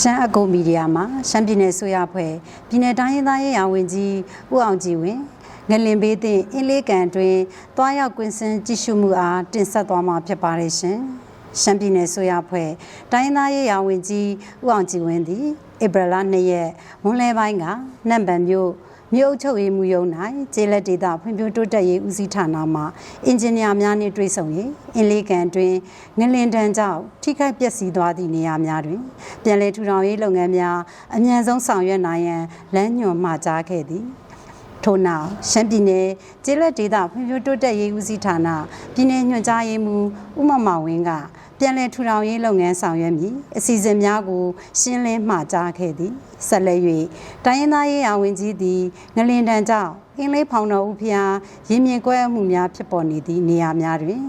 ရှမ်းအကုမီဒီယာမှာရှမ်းပြည်နယ်ဆိုရဖွဲ့ပြည်နယ်တိုင်းရင်းသားရေးရာဝန်ကြီးဦးအောင်ကြည်ဝင်းငလင်ဘေးတင်အင်းလေးကန်တွင်တွားရောက်ကွင်းစင်ကြည့်ရှုမှုအားတင်ဆက်သွားမှာဖြစ်ပါတယ်ရှင်။ရှမ်းပြည်နယ်ဆိုရဖွဲ့တိုင်းရင်းသားရေးရာဝန်ကြီးဦးအောင်ကြည်ဝင်းသည်ဧပြီလ2ရက်မွန်းလဲပိုင်းကနမ်ဘန်မြို့ မြို့အုပ်ချုပ်ရေးမှူးရုံး၌ကျေးလက်ဒေသဖွံ့ဖြိုးတိုးတက်ရေးဦးစီးဌာနမှအင်ဂျင်နီယာများနှင့်တွေ့ဆုံ၍အင်းလေးကန်တွင်ငလင်တန်းကြောင့်ထိခိုက်ပျက်စီးသွားသည့်နေရာများတွင်ပြည်내ထူထောင်ရေးလုပ်ငန်းများအမြန်ဆုံးဆောင်ရွက်နိုင်ရန်လမ်းညွှန်မှာကြားခဲ့သည် ထို့နောက်ရှမ်းပြည်နယ်ကျေးလက်ဒေသဖွံ့ဖြိုးတိုးတက်ရေးဦးစီးဌာနပြည်내ညွှန်ကြားရေးမှူးဦးမမောင်ဝင်းကပြန်လည်ထူထောင်ရေးလုပ်ငန်းဆောင်ရွက်မည်အစီအစဉ်များကို ရှင်းလင်းမှာကြားခဲ့သည်ဆက်လက်၍တိုင်းရင်းသားရေးရာဝန်ကြီးသည်ငလင်တန်ကြောင့်အင်းလေးဖောင်တော်ဦးဖျားရင်းမြစ်ကွဲအမှုများဖြစ်ပေါ်နေသည့်နေရာများတွင်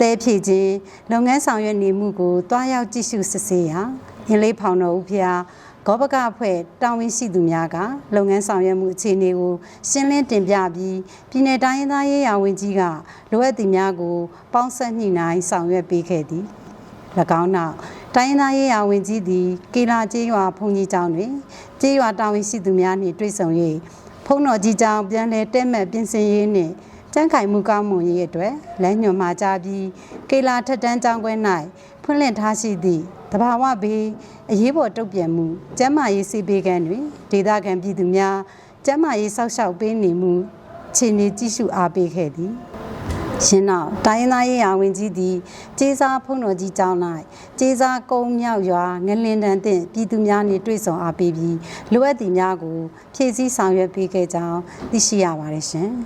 တဲဖြည့်ခြင်းလုပ်ငန်းဆောင်ရွက်နေမှုကိုတွားရောက်ကြည့်ရှုစစ်ဆေးရာအင်းလေးဖောင်တော်ဦးဖျား ဂောဘကအဖွဲ့တာဝန်ရှိသူများကလုပ်ငန်းဆောင်ရွက်မှုအခြေအနေကိုရှင်းလင်းတင်ပြပြီးပြည်내တိုင်းရင်းသားရေးရာဝန်ကြီးကလိုအပ်သူများကိုပေါင်းဆက်ညှိနှိုင်းဆောင်ရွက်ပေးခဲ့သည်၎င်းနောက်တိုင်းရင်းသားရေးရာဝန်ကြီးသည်ကေလာကျေးရွာဘုံကြီးကျောင်းတွင်ကျေးရွာတာဝန်ရှိသူများနှင့်တွေ့ဆုံ၍ဖုံတော်ကြီးကျောင်းပြန်လည်တဲမဲ့ပြင်ဆင်ရေးနှင့် ကျန်းခိုင်မှုကောင်းမွန်ရေးအတွက်လမ်းညွှန်မှာကြားပြီးကေလာထက်တန်းကျောင်းကွဲ၌ဖွင့်လှစ်ထားရှိသည့်တဘာဝဘေးအရေးပေါ်တုတ်ပြန်မှုကျန်းမာရေးစေပေးကမ်းတွင်ဒေသခံပြည်သူများကျန်းမာရေးစောင့်ရှောက်ပေးနေမှုခြေနေကြည့်ရှုအားပေးခဲ့သည်ရှင်းတော့တိုင်းရင်းသားရေးရာဝန်ကြီးသည်ကျေးစားဖုံတော်ကြီးကျောင်း၌ကျေးစားကုန်းမြောက်ရွာငလင်တန်တင်ပြည်သူများနှင့်တွေ့ဆုံအားပေးပြီးလိုအပ်သည့်များကိုဖြည့်ဆည်းဆောင်ရွက်ပေးခဲ့ကြောင်းသိရှိရပါတယ်ရှင်။